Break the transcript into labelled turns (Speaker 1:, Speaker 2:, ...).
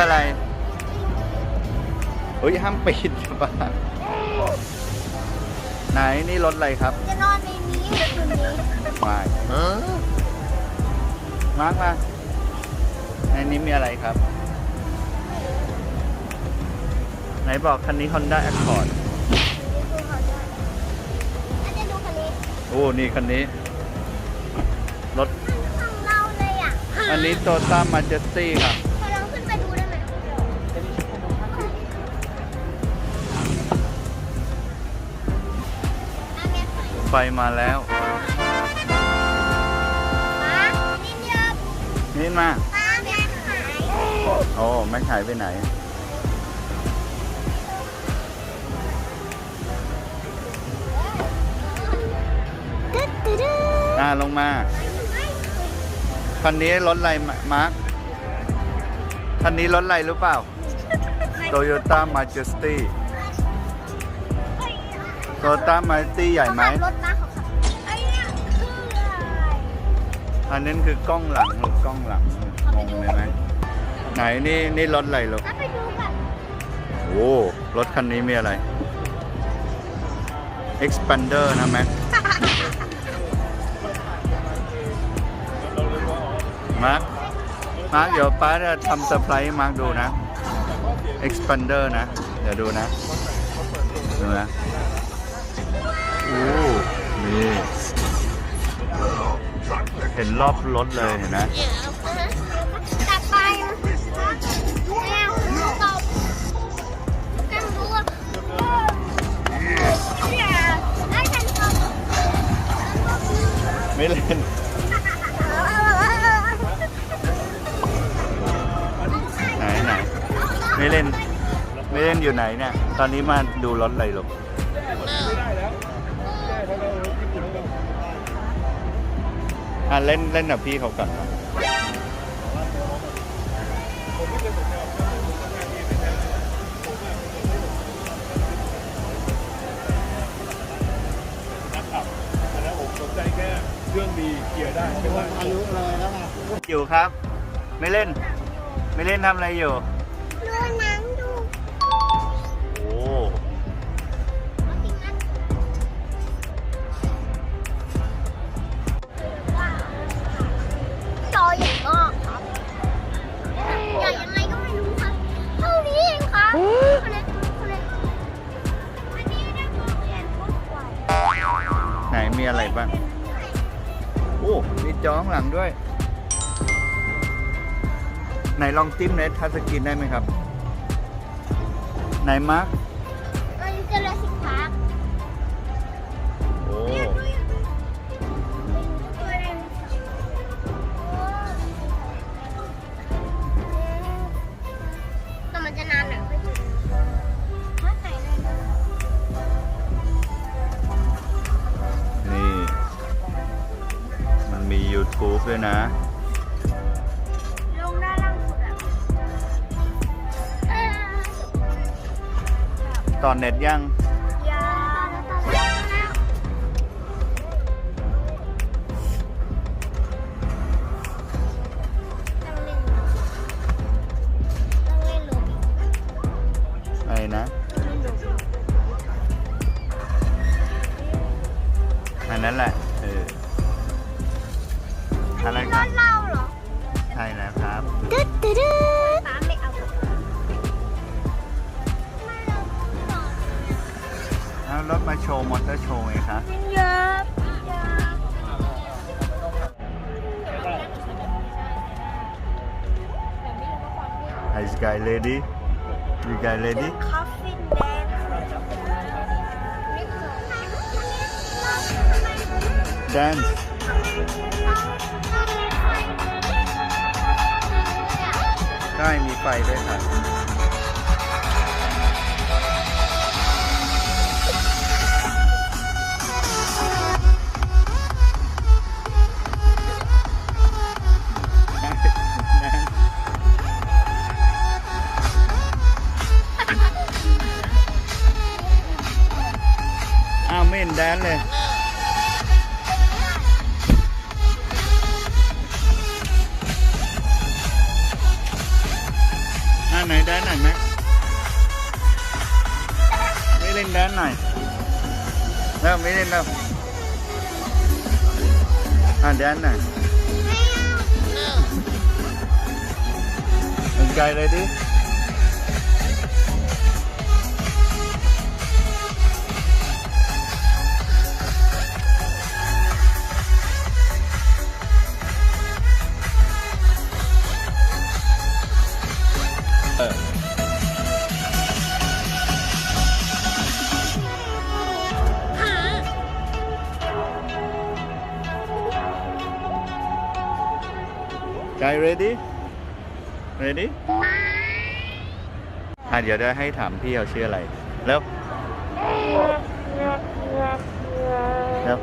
Speaker 1: คืออะไรอุ้ยห้ามปิดป่ะไหนนี่รถอะไรครับ
Speaker 2: จะนอนในนี้หรือคืนนี้
Speaker 1: มามาร์คมาในนี้มีอะไรครับ ไหนบอกคันนี้ Honda Accord
Speaker 2: อาจจะดูคันนี้
Speaker 1: โอ้ นี่คันนี้ รถ
Speaker 2: ของเราเลยอะ
Speaker 1: อันนี้โตต้ามาเจสตี้ครับ
Speaker 2: ไฟ
Speaker 1: มาแล้ว
Speaker 2: ป้านิดเดียว
Speaker 1: นี่มา
Speaker 2: ป้าแม่หาย
Speaker 1: โอ้แม็กหายไปไหน
Speaker 2: ตึ๊ดตึ๊ดตึ๊ด
Speaker 1: อ่าลงมา คันนี้รถอะไรมามาร์ค คันนี้รถอะไรรู้เปล่าโตโยต้ามาเจสตี้ โตโยต้ามาตี้ใหญ่ไหม
Speaker 2: เขาขับรถมาเขาขับไอ้เนี่ยคืออะไร
Speaker 1: อันนั้นคือกล้องหลังหรือกล้องหลังงงเลยไหมไหนนี่นี่รถอะไรลูก
Speaker 2: แล้วไปดูกัน
Speaker 1: โอ้รถคันนี้มีอะไร expander นะแม็กมาร์คมาร์คเดี๋ยวป้าจะทำเซอร์ไพรส์ให้มาร์คดูนะ expander นะ เดี๋ยวดูนะ ดูนะ อ้นี่ เห็นรอบรถเลยเห็นไหม
Speaker 2: จับไปแมวตบกันดูเนี่ยไอ้
Speaker 1: ไม่เล่นไหนไหนไม่เล่น ไม่เล่นอยู่ไหนเนี่ย ตอนนี้มาดูรถอะไรลูก อะเล่นเล่นกับพี่เขาก่อนนะ
Speaker 3: อันนั้นผมสนใจแค่เครื่องดีเกียร์ได้เป็นไร
Speaker 4: อายุเลยแล้วไง
Speaker 1: อยู่ครับ ไม่เล่น ไม่เล่นทำอะไรอยู่
Speaker 2: ดูหนัง
Speaker 1: อะไรบ้าง โอ้ มีจอข้องหลังด้วย ไหนลองจิ้มในทัสกินได้ไหมครับ ไหนมาร์ค
Speaker 2: มันมี
Speaker 1: YouTube ด้วยนะ
Speaker 2: ลงด้านล่างสุดอะเออ
Speaker 1: ตอนเน็ตยัง
Speaker 2: ยาแล้วตอนแรกแล้วต้องเล่นต้องเล่นโรบิก
Speaker 1: อะไรนะ
Speaker 2: ต้องเล่นโรบิก
Speaker 1: อันนั้นแหละ ร
Speaker 2: ถมา
Speaker 1: โชว์มอเตอร์โชว์ไงคะ
Speaker 2: เยอะเยอะ
Speaker 1: ไ Is guy ready You guy ready
Speaker 2: คอฟฟี่แดน
Speaker 1: Dance ได้มีไฟด้วยค่ะ ไม่เห็นแดนเลยอะไหนแดนหน่อยไหมไม่เล่นแดนหน่อยเริ่มไม่เล่นแล้วอะแดนหน่อยเป็นไกลเลยดิ กาย ready ready อะเดี๋ยวได้ให้ถามพี่เขาชื่ออะไร แล้วแล้ว